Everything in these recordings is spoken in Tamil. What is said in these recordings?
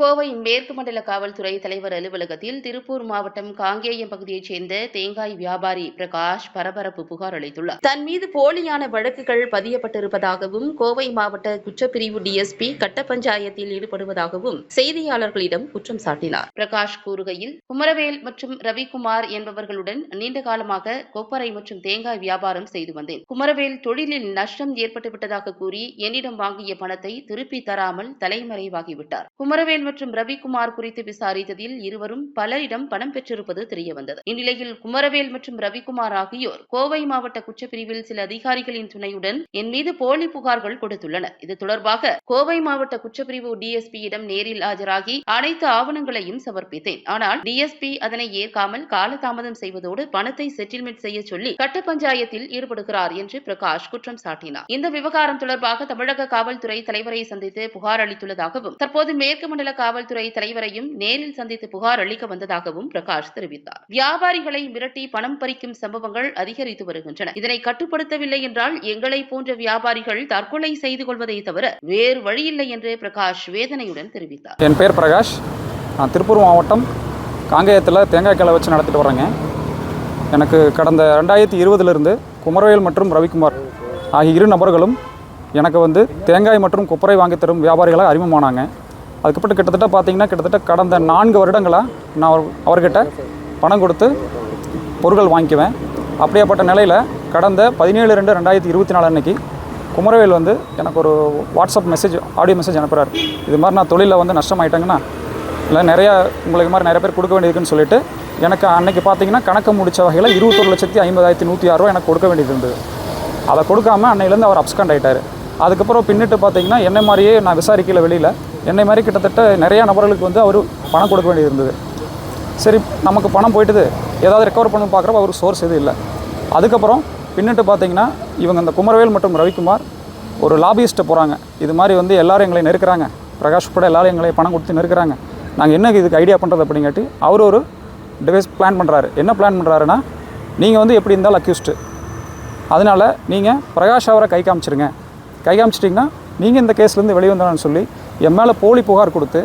கோவை மேற்கு மண்டல காவல்துறை தலைவர் அலுவலகத்தில் திருப்பூர் மாவட்டம் காங்கேயம் பகுதியைச் சேர்ந்த தேங்காய் வியாபாரி பிரகாஷ் பரபரப்பு புகார் அளித்துள்ளார். தன் மீது போலியான வழக்குகள் பதியப்பட்டிருப்பதாகவும் கோவை மாவட்ட குற்றப்பிரிவு டிஎஸ்பி கட்ட பஞ்சாயத்தில் ஈடுபடுவதாகவும் செய்தியாளர்களிடம் குற்றம் சாட்டினார். பிரகாஷ் கூறுகையில் குமரவேல் மற்றும் ரவிக்குமார் என்பவர்களுடன் நீண்ட காலமாக கொப்பரை மற்றும் தேங்காய் வியாபாரம் செய்து வந்தேன். குமரவேல் தொழிலில் நஷ்டம் ஏற்பட்டுவிட்டதாக கூறி என்னிடம் வாங்கிய பணத்தை திருப்பி தராமல் தலைமறைவாகிவிட்டார். குமரவேல் மற்றும் ரவிக்குமார் குறித்து விசாரித்ததில் இருவரும் பலரிடம் பணம் பெற்றிருப்பது தெரியவந்தது. இந்நிலையில் குமரவேல் மற்றும் ரவிக்குமார் ஆகியோர் கோவை மாவட்ட குற்றப்பிரிவில் சில அதிகாரிகளின் துணையுடன் என் மீது போலி புகார்கள் கொடுத்துள்ளனர். இது தொடர்பாக கோவை மாவட்ட குற்றப்பிரிவு டிஎஸ்பியிடம் நேரில் ஆஜராகி அனைத்து ஆவணங்களையும் சமர்ப்பித்தேன். ஆனால் டிஎஸ்பி அதனை ஏற்காமல் காலதாமதம் செய்வதோடு பணத்தை செட்டில்மெண்ட் செய்ய சொல்லி கட்ட பஞ்சாயத்தில் ஈடுபடுகிறார் என்று பிரகாஷ் குற்றம் சாட்டினார். இந்த விவகாரம் தொடர்பாக தமிழக காவல்துறை தலைவரை சந்தித்து புகார் அளித்துள்ளதாகவும் தற்போது மேற்கு மண்டல காவல்துறை தலைவரையும் நேரில் சந்தித்து புகார் அளிக்க வந்ததாகவும் பிரகாஷ் தெரிவித்தார். வியாபாரிகளை மிரட்டி பணம் பறிக்கும் சம்பவங்கள் அதிகரித்து வருகின்றன. இதனை கட்டுப்படுத்தவில்லை என்றால் எங்களை போன்ற வியாபாரிகள் தற்கொலை செய்து கொள்வதை தவிர வேறு வழியில்லை என்று பிரகாஷ் வேதனையுடன் தெரிவித்தார். என் பேர் பிரகாஷ். நான் திருப்பூர் மாவட்டம் காங்கேயத்தில் தேங்காய் கிளை வச்சு நடத்திட்டு வரேங்க எனக்கு கடந்த ரெண்டாயிரத்தி இருபதுலேருந்து குமரவேல் மற்றும் ரவிக்குமார் ஆகிய இரு நபர்களும் எனக்கு வந்து தேங்காய் மற்றும் கொப்பரை வாங்கி தரும் வியாபாரிகளாக அறிமுகமானாங்க. அதுக்கப்புறம் கிட்டத்தட்ட பார்த்தீங்கன்னா கிட்டத்தட்ட கடந்த நான்கு வருடங்களாக நான் அவர் அவர்கிட்ட பணம் கொடுத்து பொருட்கள் வாங்கிக்குவேன். அப்படியாப்பட்ட நிலையில் கடந்த பதினேழு ரெண்டு ரெண்டாயிரத்தி இருபத்தி நாலு அன்னைக்கு குமரவேல் வந்து எனக்கு ஒரு வாட்ஸ்அப் மெசேஜ் ஆடியோ மெசேஜ் அனுப்புகிறார் இது மாதிரி நான் தொழிலில் வந்து நஷ்டமாயிட்டேங்கண்ணா இல்லை நிறையா உங்களுக்கு மாதிரி நிறைய பேர் கொடுக்க வேண்டியிருக்குன்னு சொல்லிட்டு எனக்கு அன்னைக்கு பார்த்தீங்கன்னா கணக்கு முடிச்ச வகையில் இருபத்தொரு லட்சத்தி ஐம்பதாயிரத்தி நூற்றி ஆறுரூவா எனக்கு கொடுக்க வேண்டியது இருந்தது. அதை கொடுக்காம அன்னையிலேருந்து அவர் அப்ஸ்கண்ட் ஆகிட்டார் அதுக்கப்புறம் பின்னிட்டு பார்த்தீங்கன்னா என்னை மாதிரியே நான் விசாரிக்கல வெளியில் என்னை மாதிரி கிட்டத்தட்ட நிறையா நபர்களுக்கு வந்து அவர் பணம் கொடுக்க வேண்டியது இருந்தது சரி நமக்கு பணம் போயிட்டுது. ஏதாவது ரெக்கவர் பண்ணி பார்க்குறப்ப அவருக்கு சோர்ஸ் எதுவும் இல்லை. அதுக்கப்புறம் பின்னிட்டு பார்த்தீங்கன்னா இவங்க இந்த குமரவேல் மற்றும் ரவிக்குமார் ஒரு லாபியிஸ்ட்டை போகிறாங்க இது மாதிரி வந்து எல்லோரும் எங்களை நெருக்கிறாங்க. பிரகாஷ் கூட எல்லாரும் எங்களை பணம் கொடுத்து நெருக்கிறாங்க. நாங்கள் என்ன இதுக்கு ஐடியா பண்ணுறது அப்படிங்காட்டி அவர் ஒரு டிவைஸ் பிளான் பண்ணுறாரு என்ன பிளான் பண்ணுறாருன்னா நீங்கள் வந்து எப்படி இருந்தாலும் அக்யூஸ்டு அதனால் நீங்கள் பிரகாஷ் அவரை கை காமிச்சிருங்க. கை காமிச்சிட்டிங்கன்னா நீங்கள் இந்த கேஸ்லேருந்து வெளியே வந்தான்னு சொல்லி என் மேலே போலி புகார் கொடுத்து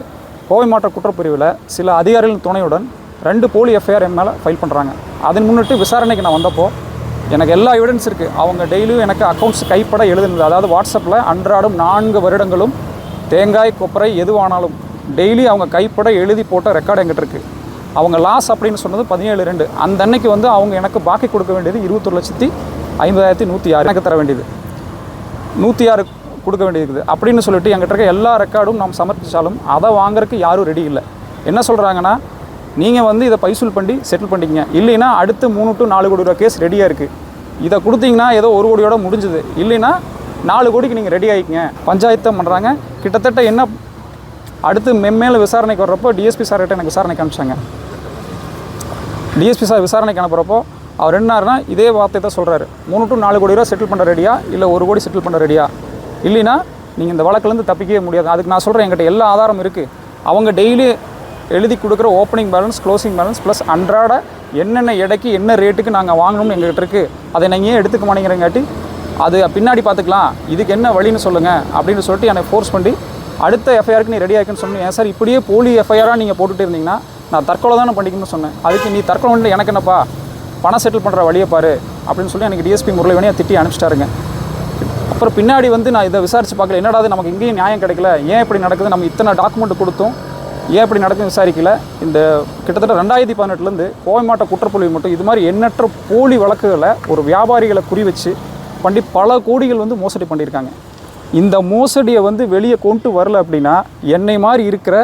கோவை மாவட்ட குற்றப்பிரிவில் சில அதிகாரிகளின் துணையுடன் ரெண்டு போலி எஃப்ஐஆர் என் மேலே ஃபைல் பண்ணுறாங்க அதன் முன்னிட்டு விசாரணைக்கு நான் வந்தப்போ எனக்கு எல்லா எவிடன்ஸ் இருக்குது அவங்க டெய்லியும் எனக்கு அக்கௌண்ட்ஸ் கைப்பட எழுதுனது. அதாவது வாட்ஸ்அப்பில் அன்றாடம் நான்கு வருடங்களும் தேங்காய் கொப்பரை எதுவானாலும் டெய்லி அவங்க கைப்பட எழுதி போட்ட ரெக்கார்டு எங்கிட்ட இருக்குது அவங்க லாஸ் அப்படின்னு சொன்னது பதினேழு ரெண்டு. அந்த அன்னைக்கு வந்து அவங்க எனக்கு பாக்கி கொடுக்க வேண்டியது இருபத்தொரு லட்சத்தி ஐம்பதாயிரத்தி நூற்றி ஆறு. எனக்கு தர வேண்டியது. நூற்றி ஆறு கொடுக்க வேண்டியிருக்குது. அப்படின்னு சொல்லிட்டு எங்கிட்ட இருக்க எல்லா ரெக்கார்டும் நாம் சமர்ப்பித்தாலும் அதை வாங்குறதுக்கு யாரும் ரெடி இல்லை. என்ன சொல்கிறாங்கன்னா நீங்கள் வந்து இதை பைசூல் பண்ணி செட்டில் பண்ணிக்கிங்க. இல்லைன்னா அடுத்து மூணு டு நாலு கோடி ரூபா கேஸ் ரெடியாக இருக்குது இதை கொடுத்தீங்கன்னா ஏதோ ஒரு கோடியோட முடிஞ்சுது. இல்லைன்னா நாலு கோடிக்கு நீங்கள் ரெடி ஆகிக்கங்க பஞ்சாயத்தை பண்ணுறாங்க கிட்டத்தட்ட என்ன அடுத்து மெம்மேல விசாரணைக்கு வர்றப்போ டிஎஸ்பி சார்கிட்ட எனக்கு விசாரணைக்கு அனுப்பிச்சாங்க. டிஎஸ்பி சார் விசாரணைக்கு அனுப்புகிறப்போ அவர் என்னாருன்னா இதே வார்த்தை தான் சொல்கிறாரு மூணு டு நாலு கோடி ரூபா செட்டில் பண்ண ரெடியா இல்லை ஒரு கோடி செட்டில் பண்ண ரெடியா இல்லைன்னா நீங்கள் இந்த வழக்குலேருந்து தப்பிக்கவே முடியாது. அதுக்கு நான் சொல்கிறேன் எங்கிட்ட எல்லா ஆதாரம் இருக்குது அவங்க டெய்லி எழுதி கொடுக்குற opening balance closing balance plus அன்றாட என்னென்ன எடைக்கு என்ன ரேட்டுக்கு நாங்கள் வாங்கணும்னு எங்ககிட்ட இருக்குது அதை நீங்கள் ஏன் எடுத்துக்க மாட்டேங்கிறங்காட்டி அது பின்னாடி பார்த்துக்கலாம். இதுக்கு என்ன வழின்னு சொல்லுங்கள் அப்படின்னு சொல்லிட்டு என்னை ஃபோர்ஸ் பண்ணி அடுத்த எஃப்ஐஆருக்கு நீ ரெடி ஆகிக்குன்னு சொன்னேன் ஏன் சார் இப்படியே போலி எஃப்ஐஆராக நீங்கள் போட்டுட்டு இருந்தீங்கன்னா நான் தற்கொலை தானே பண்ணிக்கணும்னு சொன்னேன். அதுக்கு நீ தற்கொலை பண்ணிட்டு எனக்கு என்னப்பா? பணம் செட்டில் பண்ணுற வழியை பாரு அப்படின்னு சொல்லி எனக்கு டிஎஸ்பி முரளிவனையை திட்டி அனுப்பிச்சிட்டாருங்க. அப்புறம் பின்னாடி வந்து நான் இதை விசாரித்து பார்க்கல. என்னடா அது நமக்கு இங்கேயும் நியாயம் கிடைக்கல. ஏன் இப்படி நடக்குது? நம்ம இத்தனை டாக்குமெண்ட் கொடுத்தோம். ஏன் இப்படி நடக்குதுன்னு விசாரிக்கல. இந்த கிட்டத்தட்ட ரெண்டாயிரத்தி பதினெட்டுலேருந்து கோவை மாவட்ட குற்றப்புலி மட்டும் இது மாதிரி எண்ணற்ற போலி வழக்குகளை ஒரு வியாபாரிகளை குறி வச்சு பண்ணி பல கோடிகள் வந்து மோசடி பண்ணியிருக்காங்க. இந்த மோசடியை வந்து வெளியே கொண்டு வரல அப்படின்னா என்னை மாதிரி இருக்கிற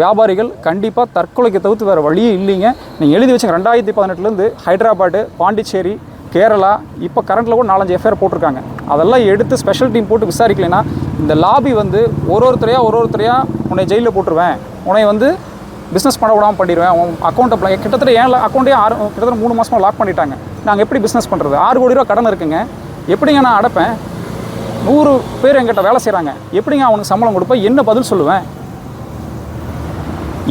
வியாபாரிகள் கண்டிப்பாக தற்கொலைக்கு தவிர்த்து வேறு வழியே இல்லைங்க. நீங்கள் எழுதி வச்சுங்க ரெண்டாயிரத்தி பதினெட்டுலேருந்து ஹைதராபாடு பாண்டிச்சேரி கேரளா இப்போ கரண்ட்டில் கூட நாலஞ்சு எஃப்ஐஆர் போட்டிருக்காங்க. அதெல்லாம் எடுத்து ஸ்பெஷல் டீம் போட்டு விசாரிக்கலைன்னா இந்த லாபி வந்து ஒரு ஒருத்தரையாக ஒரு ஒருத்தரையாக உன்னை ஜெயிலில் போட்டுருவேன். உன்னை வந்து பிஸ்னஸ் பண்ண விடாமல் பண்ணிடுவேன் உன் அக்கௌண்ட்டை கிட்டத்தட்ட ஏன் அக்கௌண்ட்டே ஆறு கிட்டத்தட்ட மூணு மாதமாக லாக் பண்ணிட்டாங்க. நாங்கள் எப்படி பிஸ்னஸ் பண்ணுறது ஆறு கோடி ரூபா கடன் இருக்குங்க. எப்படிங்க நான் அடைப்பேன்? நூறு பேர் எங்கிட்ட வேலை செய்கிறாங்க எப்படிங்க அவனுக்கு சம்பளம் கொடுப்பேன்? என்ன பதில் சொல்லுவேன்?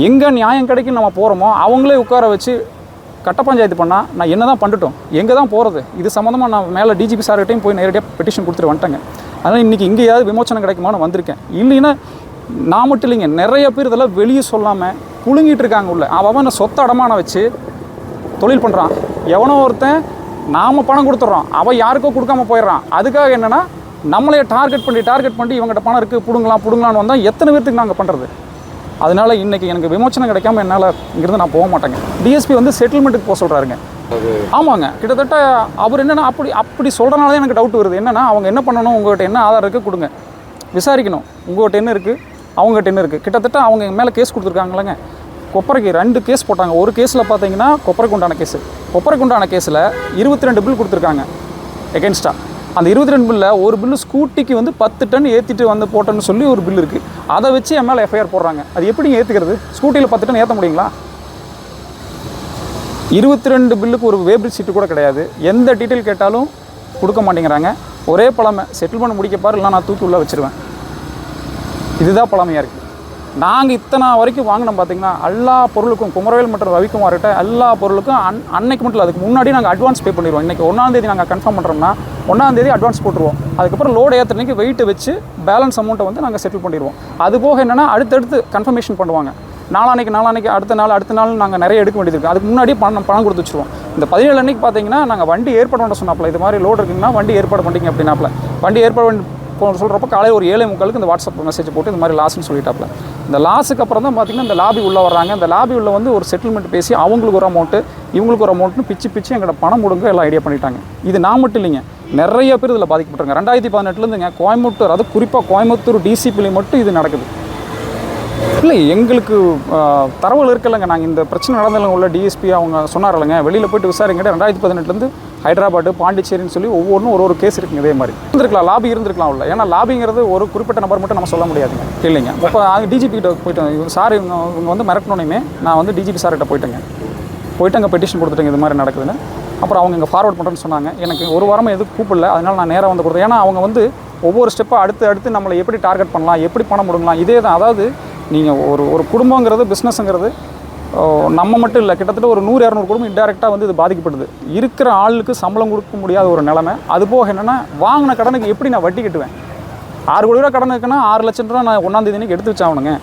எங்கே நியாயம் கிடைக்கும் நம்ம போகிறோமோ அவங்களே உட்கார வச்சு கட்ட பஞ்சாயத்து பண்ணால் நான் என்ன தான் பண்ணட்டும் எங்கே தான் போகிறது இது சம்மந்தமாக நான் மேலே டிஜிபி சார்கிட்டையும் போய் நேரடியாக பெட்டிஷன் கொடுத்துட்டு வந்துட்டேங்க. அதனால் இன்றைக்கி இங்கேயாவது விமோச்சனம் கிடைக்குமான்னு வந்திருக்கேன். இல்லைன்னா நான் மட்டும் இல்லைங்க நிறைய பேர் இதெல்லாம் வெளியே சொல்லாமல் புழுங்கிட்டு இருக்காங்க உள்ள. அவன் அவன் சொத்தை அடமான வச்சு தொழில் பண்ணுறான் எவனோ ஒருத்தன் நாம் பணம் கொடுத்துட்றோம் அவன் யாருக்கோ கொடுக்காம போயிடுறான். அதுக்காக என்னென்னா நம்மளையே டார்கெட் பண்ணி டார்கெட் பண்ணி இவங்ககிட்ட பணம் இருக்குது பிடுங்கலாம் பிடுங்கலான்னு வந்தால் எத்தனை பேர்த்துக்கு நாங்கள் பண்ணுறது அதனால இன்னைக்கு எனக்கு விமோச்சனம் கிடைக்காம என்னால் இங்கிருந்து நான் போக மாட்டேங்க. டிஎஸ்பி வந்து செட்டில்மெண்ட்டுக்கு போக சொல்கிறாருங்க ஆமாங்க. கிட்டத்தட்ட அவர் என்னென்னா அப்படி அப்படி சொல்கிறனால எனக்கு டவுட் வருது. என்னென்னா அவங்க என்ன பண்ணணும் உங்கள்கிட்ட என்ன ஆதாரம் இருக்குது கொடுங்க. விசாரிக்கணும். உங்கள்கிட்ட என்ன இருக்குது அவங்ககிட்ட என்ன இருக்குது கிட்டத்தட்ட அவங்க மேலே கேஸ் கொடுத்துருக்காங்களேங்க கொப்பரைக்கு ரெண்டு கேஸ் போட்டாங்க. ஒரு கேஸில் பார்த்தீங்கன்னா கொப்பரைக்கு உண்டான கேஸு கொப்பரைக்கு உண்டான கேஸில் இருபத்தி ரெண்டு பில் கொடுத்துருக்காங்க. எகென்ஸ்டாக அந்த இருபத்தி ரெண்டு பில்லில் ஒரு பில்லு ஸ்கூட்டிக்கு வந்து பத்து டன் ஏற்றிட்டு வந்து போட்டேன்னு சொல்லி ஒரு பில் இருக்குது அதை வச்சு என் மேலே எஃப்ஐஆர் போடுறாங்க. அது எப்படி ஏற்றுக்கிறது ஸ்கூட்டியில் பத்து டன் ஏற்ற முடியுங்களா? இருபத்தி ரெண்டு பில்லுக்கு ஒரு வேபிள் சீட்டு கூட கிடையாது. எந்த டீட்டெயில் கேட்டாலும் கொடுக்க மாட்டேங்கிறாங்க. ஒரே பழமை. செட்டில் பண்ண முடிக்க பாரு இல்லை நான் தூக்கி உள்ளே வச்சிருவேன். இதுதான் பழமையாக இருக்குது நாங்கள் இத்தனை வரைக்கும் வாங்கினோம் பார்த்தீங்கன்னா எல்லா பொருளுக்கும் குமரவேல் மற்றும் ரவிக்குமார்கிட்ட எல்லா பொருளுக்கும் அன் அன்னைக்கு மட்டும் இல்லை அதுக்கு முன்னாடி நாங்கள் அட்வான்ஸ் பே பண்ணிடுவோம் இன்றைக்கி ஒன்றாந்தேதி நாங்கள் கன்ஃபார்ம் பண்ணுறோம்னா ஒன்றாந்தேதி அட்வான்ஸ் போட்டுருவோம். அதுக்கப்புறம் லோடு ஏற்றனைக்கு வெயிட்டு வச்சு பேலன்ஸ் அமௌண்ட்டை வந்து நாங்கள் செட்டில் பண்ணிடுவோம். அது போக என்னென்னா அடுத்தடுத்து கன்ஃபர்மேஷன் பண்ணுவாங்க. நாளானைக்கு நாளானைக்கு அடுத்த நாள் அடுத்த நாள் நாங்கள் நிறைய எடுக்க வேண்டியது இருக்குது அதுக்கு முன்னாடி பணம் பணம் கொடுத்து வச்சுருவோம். இந்த பதினேழு அன்னைக்கு பார்த்தீங்கன்னா நாங்கள் வண்டி ஏற்பாடு பண்ண சொன்னாப்புல இது மாதிரி லோடு இருக்குங்கன்னா வண்டி ஏற்பாடு பண்ணிங்க அப்படின்னாப்பில். வண்டி ஏற்பாடு சொல்கிறப்ப காலையில் ஒரு ஏழை முக்காலுக்கு இந்த வாட்ஸ்அப் மெசேஜ் போட்டு இந்த மாதிரி லாஸ்ன்னு சொல்லிட்டாப்ல இந்த லாஸுக்கு அப்புறம் தான் பார்த்தீங்கன்னா இந்த லாபி உள்ளே வர்றாங்க. அந்த லாபி உள்ள வந்து ஒரு செட்டில்மெண்ட் பேசி அவங்களுக்கு ஒரு அமௌண்ட்டு இவங்களுக்கு ஒரு அமௌண்ட்னு பிச்சு பிச்சு எங்களோட பணம் கொடுங்க எல்லாம் ஐடியா பண்ணிட்டாங்க. இது நான் மட்டும் இல்லைங்க. நிறைய பேர் இதில் பாதிக்கப்பட்டிருங்க ரெண்டாயிரத்தி பதினெட்டுலேருந்துங்க கோயம்புத்தூர் அது குறிப்பாக கோயம்புத்தூர் டிசிபிலையும் மட்டும் இது நடக்குது. இல்லை எங்களுக்கு தரவுகள் இருக்கலைங்க. நாங்கள் இந்த பிரச்சனை நடந்தவங்க உள்ள டிஎஸ்பி அவங்க சொன்னார் இல்லைங்க வெளியில் போயிட்டு விசாரிங்கிட்ட ரெண்டாயிரத்தி பதினெட்டுலேருந்து ஹைதராபாத் பாண்டிச்சேரின்னு சொல்லி ஒவ்வொன்றும் ஒரு ஒரு கேஸ் இருக்குங்க இதே மாதிரி. இருந்திருக்கலாம் லாபி இருந்திருக்கலாம் உள்ள. ஏன்னா லாபிங்கிறது ஒரு குறிப்பிட்ட நபர் மட்டும் நம்ம சொல்ல முடியாதுங்க. இல்லைங்க. இப்போ டிஜிபி கிட்ட போயிட்டோம். சார் இவங்க இவங்க வந்து மிரட்டணுன்னே நான் வந்து டிஜிபி சார்கிட்ட போயிட்டேங்க. போயிட்டு அங்கே பெட்டிஷன் கொடுத்துட்டேங்க இது மாதிரி நடக்குதுன்னு. அப்புறம் அவங்க இங்கே ஃபார்வர்ட் பண்ணுறேன்னு சொன்னாங்க. எனக்கு ஒரு வாரமாக எதுவும் கூப்பிடல. அதனால நான் நேராக வந்து கொடுத்தேன். ஏன்னா அவங்க வந்து ஒவ்வொரு ஸ்டெப்பாக அடுத்து அடுத்து நம்மளை எப்படி டார்கெட் பண்ணலாம் எப்படி பணம் முடியலாம் இதே தான் அதாவது நீங்கள் ஒரு ஒரு குடும்பங்கிறது பிஸ்னஸ்ங்கிறது நம்ம மட்டும் இல்லை கிட்டத்தட்ட ஒரு நூறு இரநூறு குடும்பம் இன்டெரக்டாக வந்து இது பாதிக்கப்படுது இருக்கிற ஆளுக்கு சம்பளம் கொடுக்க முடியாத ஒரு நிலைமை. அது போக என்னென்னா வாங்கின கடனுக்கு எப்படி நான் வட்டி கட்டுவேன்? ஆறு கோடி ரூபா கடன் இருக்குன்னா ஆறு லட்சம் ரூபா நான் ஒன்றாந்தேதி எடுத்து வச்சாகணுங்க.